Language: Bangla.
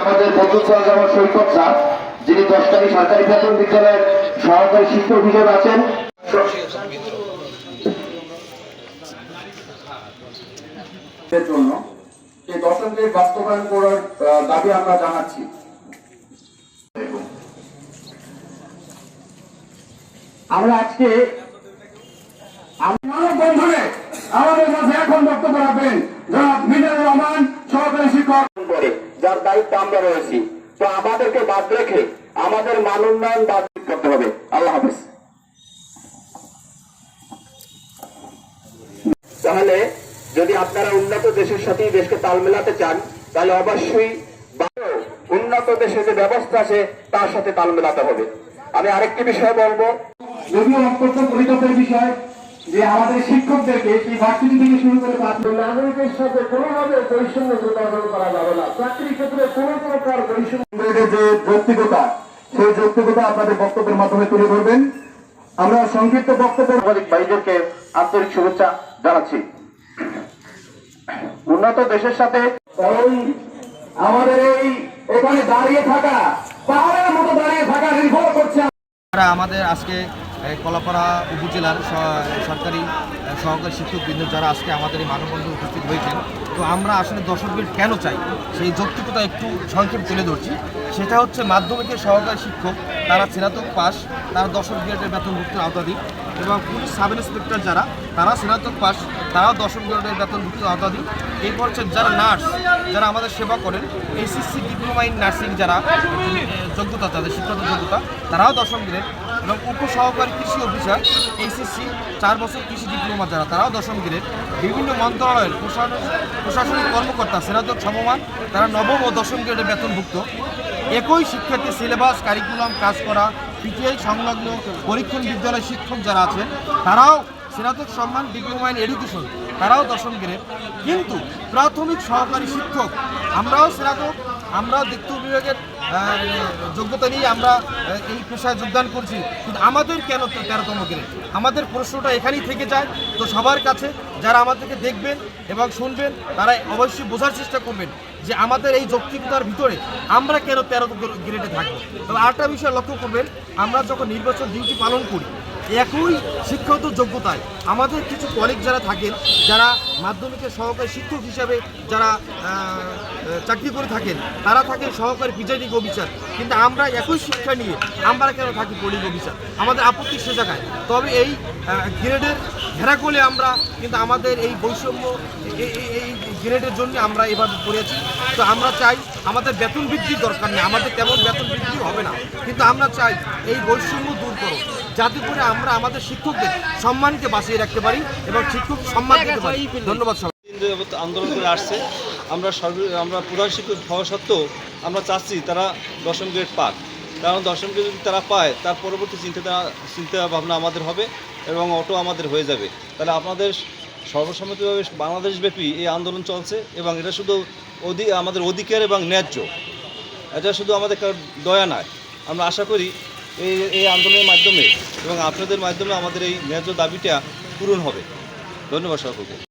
আমাদের বন্ধু জামাত সৈকত স্যার যিনি দশটারি সরকারি প্রাথমিক বিদ্যালয়ের সহকারী শিক্ষক হিসেবে আছেন। জন্য এই দশম গ্রেড বাস্তবায়ন করার দাবি আমরা জানাচ্ছি। আমরা আজকে আমাদের মাঝে এখন বক্তব্য রাখবেন। রহমান সহকারী শিক্ষক। করে যার দায়িত্ব আমরা রয়েছি। তো আমাদেরকে বাদ রেখে আমাদের মান উন্নয়ন বাদ করতে হবে। আল্লাহ হাফেজ। তাহলে যদি আপনারা উন্নত দেশের সাথে দেশকে তাল মেলাতে চান তাহলে অবশ্যই উন্নত দেশের যে ব্যবস্থা আছে তার সাথে তাল মেলাতে হবে। আমি আরেকটি বিষয় বলব। যদিও অত্যন্ত পরিতাপের বিষয় যে আমাদের শিক্ষকদেরকে এই ভার্সিটি থেকে শুরু করে নাগরিকের সাথে কোনোভাবে বৈষম্য প্রদান করা যাবে না। চাকরি ক্ষেত্রে কোনো প্রকার বৈষম্য যে যৌক্তিকতা সেই যৌক্তিকতা আপনাদের বক্তব্যের মাধ্যমে তুলে ধরবেন। আমরা সংক্ষিপ্ত বক্তব্য ভাইদেরকে আন্তরিক শুভেচ্ছা জানাচ্ছি। উন্নত দেশের সাথে আমাদের এই এখানে দাঁড়িয়ে থাকা পাহাড়ের মতো দাঁড়িয়ে থাকা নির্ভর করছে। আমাদের আজকে কলাপাড়া উপজেলার সরকারি সহকারী শিক্ষকবৃন্দ যারা আজকে আমাদের এই মানববন্ধন উপস্থিত হয়েছেন, তো আমরা আসলে দর্শকদের কেন চাই? সেই যৌক্তিকতা একটু সংক্ষেপ তুলে ধরছি। সেটা হচ্ছে মাধ্যমিকের সহকারী শিক্ষক, তারা স্নাতক পাস, তারা দশম গ্রেডের বেতনভুক্তির আওতাধীন এবং পুলিশ সাব ইন্সপেক্টর যারা, তারা স্নাতক পাস, তারাও দশম গ্রেডের বেতনভুক্তির আওতাধীন। এরপর হচ্ছে যারা নার্স, যারা আমাদের সেবা করেন এইচএসসি ডিপ্লোমা ইন নার্সিং যারা, যোগ্যতা তাদের শিক্ষাগত যোগ্যতা, তারাও দশম গ্রেড এবং উপসহকারী কৃষি অফিসার এইচএসসি চার বছর কৃষি ডিপ্লোমা যারা, তারাও দশম গ্রেড। বিভিন্ন মন্ত্রণালয়ের প্রশাসন, প্রশাসনিক কর্মকর্তা, স্নাতক সমমান, তারা নবম ও দশম গ্রেডের বেতনভুক্ত। একই শিক্ষার্থী সিলেবাস কারিকুলাম কাজ করা পিটিআই সংলগ্ন পরীক্ষণ বিদ্যালয়ের শিক্ষক যারা আছেন, তারাও স্নাতক সম্মান ডিপ্লোমা ইন এডুকেশন তারাও দশম গ্রেড কিন্তু প্রাথমিক সহকারী শিক্ষক, আমরাও স্নাতক আমরাও দ্বিতীয় বিভাগের যোগ্যতা নিয়ে আমরা এই পেশায় যোগদান করছি। কিন্তু আমাদের কেন তেরোতম গ্রেড? আমাদের প্রশ্নটা এখানেই থেকে যায়। তো সবার কাছে যারা আমাদেরকে দেখবেন এবং শুনবেন, তারা অবশ্যই বোঝার চেষ্টা করবেন যে আমাদের এই যৌক্তিকতার ভিতরে আমরা কেন তেরো গ্রেডে থাকব। তবে আরেকটা বিষয় লক্ষ্য করবেন, আমরা যখন নির্বাচন ডিউটি পালন করি একই শিক্ষাগত যোগ্যতায়। আমাদের কিছু কলিগ যারা থাকেন, যারা মাধ্যমিকের সহকারী শিক্ষক হিসাবে যারা চাকরি করে থাকেন, তারা থাকেন সহকারী প্রিজাইডিং অফিসার কিন্তু আমরা একই শিক্ষা নিয়ে আমরা কেন থাকি পোলিং অফিসার আমাদের আপত্তি সে জায়গায়। তবে এই গ্রেডের ঘেরা করলে আমরা কিন্তু আমাদের এই বৈষম্য এই- গ্রেডের জন্য আমরা এভাবে পড়ে আছি। তো আমরা চাই আমাদের বেতন বৃদ্ধির দরকার নেই। আমাদের তেমন বেতন বৃদ্ধি হবে না। কিন্তু আমরা চাই এই বৈষম্য দূর করো যাতে করে আমরা আমাদের শিক্ষকদের সম্মানকে বাঁচিয়ে রাখতে পারি এবং শিক্ষক সম্মান দিতে পারি। ধন্যবাদ সবাই আন্দোলন করে আসছে। আমরা সর্ব আমরা প্রধান শিক্ষক হওয়া সত্ত্বেও আমরা চাচ্ছি তারা দশম গ্রেড পাক। কারণ দশম গ্রেড যদি তারা পায়, তার পরবর্তী চিন্তা চিন্তা ভাবনা আমাদের হবে এবং অটো আমাদের হয়ে যাবে। তাহলে আপনাদের সর্বসম্মতিভাবে বাংলাদেশব্যাপী এই আন্দোলন চলছে এবং এটা শুধু অধি আমাদের অধিকার এবং ন্যায্য। এটা শুধু আমাদের দয়া নয়। আমরা আশা করি এই এই আন্দোলনের মাধ্যমে এবং আপনাদের মাধ্যমে আমাদের এই ন্যায্য দাবিটা পূরণ হবে। ধন্যবাদ সকলকে।